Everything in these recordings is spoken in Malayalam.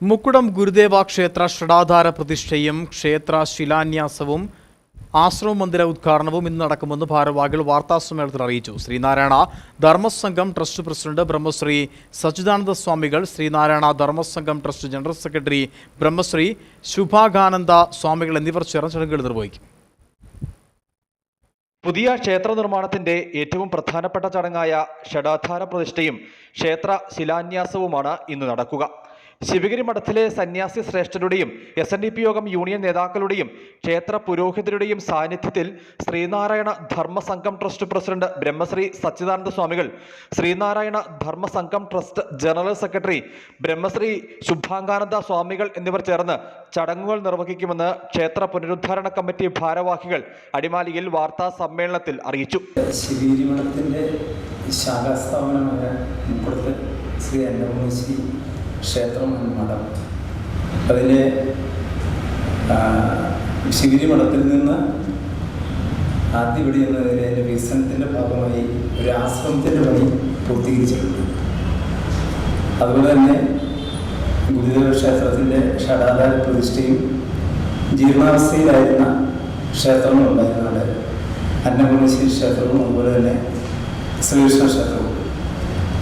മുക്കുടം ഗുരുദേവ ക്ഷേത്ര ഷടാധാര പ്രതിഷ്ഠയും ക്ഷേത്ര ശിലാന്യാസവും ആശ്രമ മന്ദിര ഉദ്ഘാടനവും ഇന്ന് നടക്കുമെന്ന് ഭാരവാഹികൾ വാർത്താസമ്മേളനത്തിൽ അറിയിച്ചു. ശ്രീനാരായണ ധർമ്മസംഘം ട്രസ്റ്റ് പ്രസിഡന്റ് ബ്രഹ്മശ്രീ സച്ചിദാനന്ദ സ്വാമികൾ Sreenarayana Dharmasangham trust general secretary Brahmasree Subhagananda സ്വാമികൾ എന്നിവർ ചേർന്ന ചടങ്ങുകൾ നിർവഹിക്കും. പുതിയ ക്ഷേത്ര നിർമ്മാണത്തിന്റെ ഏറ്റവും പ്രധാനപ്പെട്ട ചടങ്ങായ ഷടാധാര പ്രതിഷ്ഠയും ക്ഷേത്ര ശിലാന്യാസവുമാണ് ഇന്ന് നടക്കുക. ശിവഗിരി മഠത്തിലെ സന്യാസി ശ്രേഷ്ഠരുടെയും S N D P Yogam union നേതാക്കളുടെയും ക്ഷേത്ര പുരോഹിതരുടെയും സാന്നിധ്യത്തിൽ ശ്രീനാരായണ ധർമ്മസംഘം ട്രസ്റ്റ് പ്രസിഡന്റ് ബ്രഹ്മശ്രീ സച്ചിദാനന്ദ സ്വാമികൾ Sreenarayana Dharmasangham trust general secretary Brahmasree Subhangananda സ്വാമികൾ എന്നിവർ ചേർന്ന് ചടങ്ങുകൾ നിർവഹിക്കുമെന്ന് ക്ഷേത്ര പുനരുദ്ധാരണ കമ്മിറ്റി ഭാരവാഹികൾ അടിമാലിയിൽ വാർത്താ സമ്മേളനത്തിൽ അറിയിച്ചു. ശാഖാസ്ഥാപനമായ ഇപ്പോഴത്തെ ശ്രീ അന്നപൂർണശ്രീ ക്ഷേത്രം എന്ന മഠം. അതിന്റെ ശിവരി മഠത്തിൽ നിന്ന് ആദ്യപടി എന്ന നിലയിൽ അതിന്റെ വികസനത്തിന്റെ ഭാഗമായി ഒരു ആശ്രമത്തിന്റെ പണി പൂർത്തീകരിച്ചിട്ടുണ്ട്. അതുപോലെ തന്നെ ഗുരുദേവ ക്ഷേത്രത്തിന്റെ ഷടാധാര പ്രതിഷ്ഠയും ജീർണാവസ്ഥയിലായിരുന്ന ക്ഷേത്രങ്ങളുണ്ടായിരുന്നു അവിടെ അന്നപൂർണശ്ശേരി ക്ഷേത്രവും അതുപോലെ തന്നെ ശ്രീകൃഷ്ണ ക്ഷേത്രവും.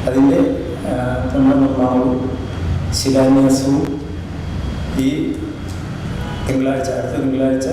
അതിന്റെ പുനർനിർമ്മാണവും ശിലാന്യാസവും ഈ തിങ്കളാഴ്ച അടുത്ത തിങ്കളാഴ്ച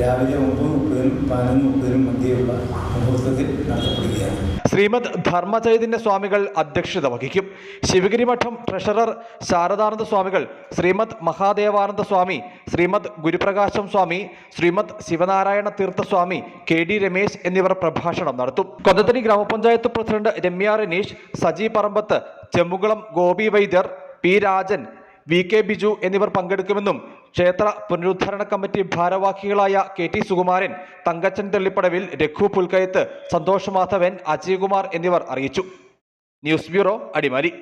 രാവിലെ ഒമ്പത് മുപ്പതിനും പതിനൊന്ന് മുപ്പതിനും മധ്യയുള്ള മുഹൂർത്തത്തിൽ നടത്തപ്പെടുകയാണ്. ശ്രീമദ് ധർമ്മചൈതന്യ സ്വാമികൾ അധ്യക്ഷത വഹിക്കും. ശിവഗിരി മഠം ട്രഷറർ ശാരദാനന്ദ സ്വാമികൾ ശ്രീമദ് മഹാദേവാനന്ദ സ്വാമി ശ്രീമദ് ഗുരുപ്രകാശം സ്വാമി ശ്രീമദ് ശിവനാരായണ തീർത്ഥസ്വാമി കെ ഡി രമേശ് എന്നിവർ പ്രഭാഷണം നടത്തും. കൊന്നത്തടി ഗ്രാമപഞ്ചായത്ത് president Ramya Raneesh Saji Parambath Chemmukulam Gopi Vaidyar P Rajan V K Biju എന്നിവർ പങ്കെടുക്കുമെന്നും ക്ഷേത്ര പുനരുദ്ധാരണ കമ്മിറ്റി ഭാരവാഹികളായ കെ ടി സുകുമാരൻ തങ്കച്ചൻ തെള്ളിപ്പടവിൽ രഘു പുൽക്കയത്ത് സന്തോഷ് മാധവൻ അജയ്കുമാർ എന്നിവർ അറിയിച്ചു. News bureau Adimali.